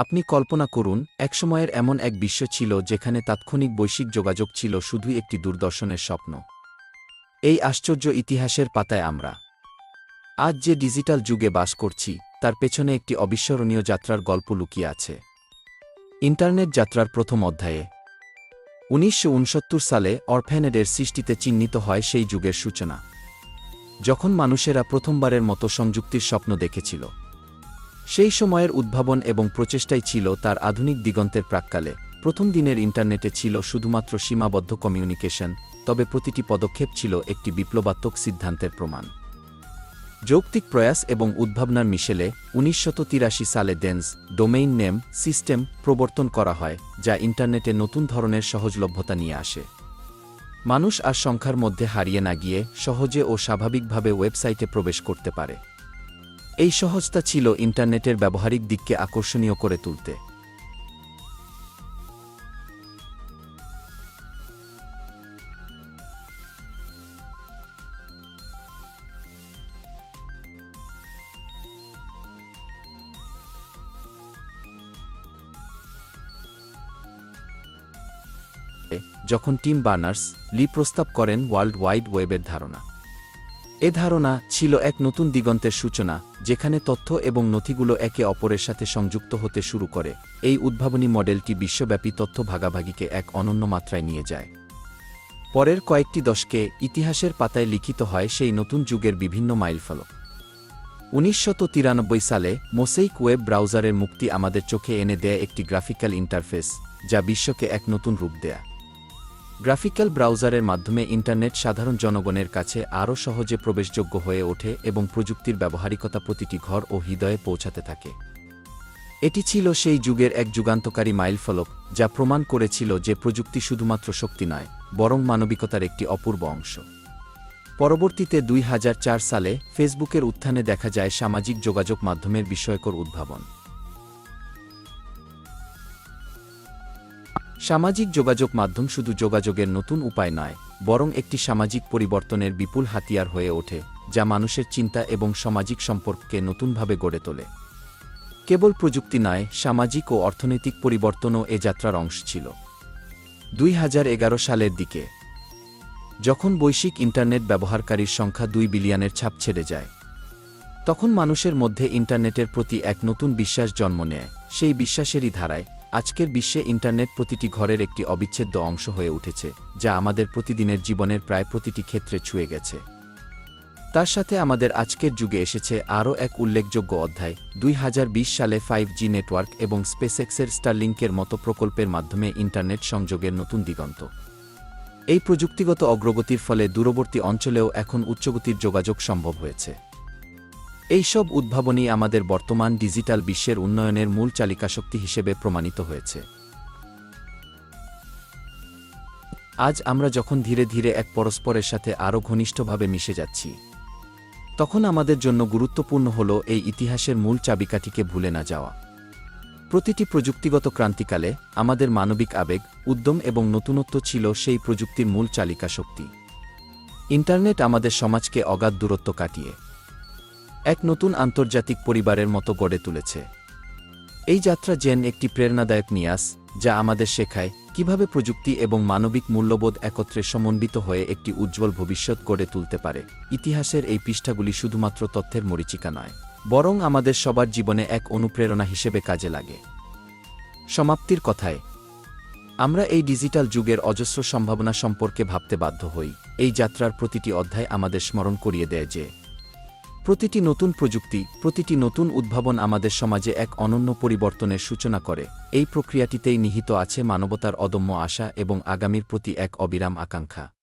আপনি কল্পনা করুন, একসময়ের এমন এক বিশ্ব ছিল যেখানে তাৎক্ষণিক বৈশ্বিক যোগাযোগ ছিল শুধুই একটি দূরদর্শনের স্বপ্ন। এই আশ্চর্য ইতিহাসের পাতায় আমরা। আজ যে ডিজিটাল যুগে বাস করছি, তার পেছনে একটি অবিস্মরণীয় যাত্রার গল্প লুকিয়ে আছে। ইন্টারনেট যাত্রার প্রথম অধ্যায়ে। উনিশশো উনসত্তর সালে অরফ্যানেডের সৃষ্টিতে চিহ্নিত হয় সেই যুগের সূচনা। যখন মানুষেরা প্রথমবারের মতো সংযুক্তির স্বপ্ন দেখেছিল। সেই সময়ের উদ্ভাবন এবং প্রচেষ্টাই ছিল তার আধুনিক দিগন্তের প্রাক্কালে। প্রথম দিনের ইন্টারনেটে ছিল শুধুমাত্র সীমাবদ্ধ কমিউনিকেশন, তবে প্রতিটি পদক্ষেপ ছিল একটি বিপ্লবাত্মক সিদ্ধান্তের প্রমাণ। যৌক্তিক প্রয়াস এবং উদ্ভাবনার মিশেলে উনিশশত সালে ডেন্স ডোমেইন নেম সিস্টেম প্রবর্তন করা হয়, যা ইন্টারনেটে নতুন ধরনের সহজলভ্যতা নিয়ে আসে। মানুষ আর সংখ্যার মধ্যে হারিয়ে না গিয়ে সহজে ও স্বাভাবিকভাবে ওয়েবসাইটে প্রবেশ করতে পারে। এই সহজতা ছিল ইন্টারনেটের ব্যবহারিক দিককে আকর্ষণীয় করে তুলতে। যখন টিম বার্নার্স লি প্রস্তাব করেন ওয়ার্ল্ড ওয়াইড ওয়েবের ধারণা। এ ধারণা ছিল এক নতুন দিগন্তের সূচনা, যেখানে তথ্য এবং নথিগুলো একে অপরের সাথে সংযুক্ত হতে শুরু করে। এই উদ্ভাবনী মডেলটি বিশ্বব্যাপী তথ্য ভাগাভাগিকে এক অনন্য মাত্রায় নিয়ে যায়। পরের কয়েকটি দশকে ইতিহাসের পাতায় লিখিত হয় সেই নতুন যুগের বিভিন্ন মাইলফলক। উনিশশত সালে মোসেইক ওয়েব ব্রাউজারের মুক্তি আমাদের চোখে এনে দেয় একটি গ্রাফিক্যাল ইন্টারফেস, যা বিশ্বকে এক নতুন রূপ দেয়া। গ্রাফিক্যাল ব্রাউজারের মাধ্যমে ইন্টারনেট সাধারণ জনগণের কাছে আরও সহজে প্রবেশযোগ্য হয়ে ওঠে এবং প্রযুক্তির ব্যবহারিকতা প্রতিটি ঘর ও হৃদয়ে পৌঁছাতে থাকে। এটি ছিল সেই যুগের এক যুগান্তকারী মাইলফলক, যা প্রমাণ করেছিল যে প্রযুক্তি শুধুমাত্র শক্তি নয়, বরং মানবিকতার একটি অপূর্ব অংশ। পরবর্তীতে দুই হাজার চার সালে ফেসবুকের উত্থানে দেখা যায় সামাজিক যোগাযোগ মাধ্যমের বিষয়কর উদ্ভাবন। সামাজিক যোগাযোগ মাধ্যম শুধু যোগাযোগের নতুন উপায় নয়, বরং একটি সামাজিক পরিবর্তনের বিপুল হাতিয়ার হয়ে ওঠে, যা মানুষের চিন্তা এবং সামাজিক সম্পর্ককে নতুনভাবে গড়ে তোলে। কেবল প্রযুক্তি নয়, সামাজিক ও অর্থনৈতিক পরিবর্তনও এ যাত্রার অংশ ছিল। দুই হাজার এগারো সালের দিকে, যখন বৈশ্বিক ইন্টারনেট ব্যবহারকারীর সংখ্যা দুই বিলিয়নের ছাপ ছেড়ে যায়, তখন মানুষের মধ্যে ইন্টারনেটের প্রতি এক নতুন বিশ্বাস জন্ম নেয়। সেই বিশ্বাসেরই ধারায় আজকের বিশ্বে ইন্টারনেট প্রতিটি ঘরের একটি অবিচ্ছেদ্য অংশ হয়ে উঠেছে, যা আমাদের প্রতিদিনের জীবনের প্রায় প্রতিটি ক্ষেত্রে ছুঁয়ে গেছে। তার সাথে আমাদের আজকের যুগে এসেছে আরও এক উল্লেখযোগ্য অধ্যায়, দুই হাজার বিশ সালে ফাইভ জি নেটওয়ার্ক এবং স্পেসএক্সের স্টারলিংকের মতো প্রকল্পের মাধ্যমে ইন্টারনেট সংযোগের নতুন দিগন্ত। এই প্রযুক্তিগত অগ্রগতির ফলে দূরবর্তী অঞ্চলেও এখন উচ্চগতির যোগাযোগ সম্ভব হয়েছে। এইসব উদ্ভাবনই আমাদের বর্তমান ডিজিটাল বিশ্বের উন্নয়নের মূল চালিকাশক্তি হিসেবে প্রমাণিত হয়েছে। আজ আমরা যখন ধীরে ধীরে এক পরস্পরের সাথে আরও ঘনিষ্ঠভাবে মিশে যাচ্ছি, তখন আমাদের জন্য গুরুত্বপূর্ণ হল এই ইতিহাসের মূল চাবিকাঠিকে ভুলে না যাওয়া। প্রতিটি প্রযুক্তিগত ক্রান্তিকালে আমাদের মানবিক আবেগ, উদ্যম এবং নতুনত্ব ছিল সেই প্রযুক্তির মূল চালিকা শক্তি ইন্টারনেট আমাদের সমাজকে অগাধ দূরত্ব কাটিয়ে এক নতুন আন্তর্জাতিক পরিবারের মতো গড়ে তুলেছে। এই যাত্রা জেন একটি প্রেরণাদায়ক নিয়াস, যা আমাদের শেখায় কীভাবে প্রযুক্তি এবং মানবিক মূল্যবোধ একত্রে সমন্বিত হয়ে একটি উজ্জ্বল ভবিষ্যৎ গড়ে তুলতে পারে। ইতিহাসের এই পৃষ্ঠাগুলি শুধুমাত্র তথ্যের মরিচিকা নয়, বরং আমাদের সবার জীবনে এক অনুপ্রেরণা হিসেবে কাজে লাগে। সমাপ্তির কথায়, আমরা এই ডিজিটাল যুগের অজস্র সম্ভাবনা সম্পর্কে ভাবতে বাধ্য হই। এই যাত্রার প্রতিটি অধ্যায় আমাদের স্মরণ করিয়ে দেয় যে প্রতিটি নতুন প্রযুক্তি, প্রতিটি নতুন উদ্ভাবন আমাদের সমাজে এক অনন্য পরিবর্তনের সূচনা করে। এই প্রক্রিয়াটিতেই নিহিত আছে মানবতার অদম্য আশা এবং আগামীর প্রতি এক অবিরাম আকাঙ্ক্ষা।